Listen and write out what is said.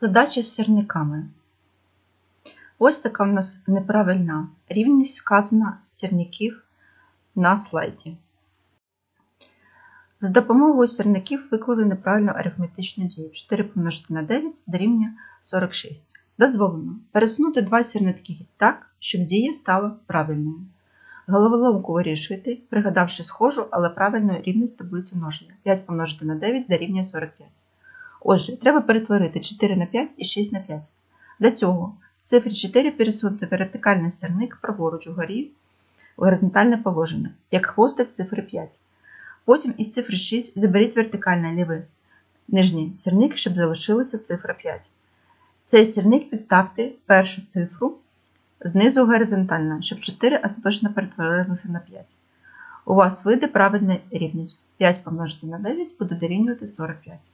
Задача з сірниками. Ось така в нас неправильна рівність вказана з сірників на слайді. За допомогою сірників виклали неправильну арифметичну дію. 4 помножити на 9 дорівнює 46. Дозволено пересунути два сірники так, щоб дія стала правильною. Головоломку вирішуйте, пригадавши схожу, але правильну рівність таблиці множення. 5 помножити на 9 дорівнює 45. Отже, треба перетворити 4 на 5 і 6 на 5. Для цього в цифрі 4 пересунути вертикальний сірник праворуч угорі в горизонтальне положення, як хвостик цифри 5. Потім із цифри 6 заберіть вертикальний лівий нижній сірник, щоб залишилася цифра 5. Цей сірник підставте першу цифру знизу горизонтально, щоб 4 остаточно перетворилися на 5. У вас вийде правильна рівність. 5 помножити на 9 буде дорівнювати 45.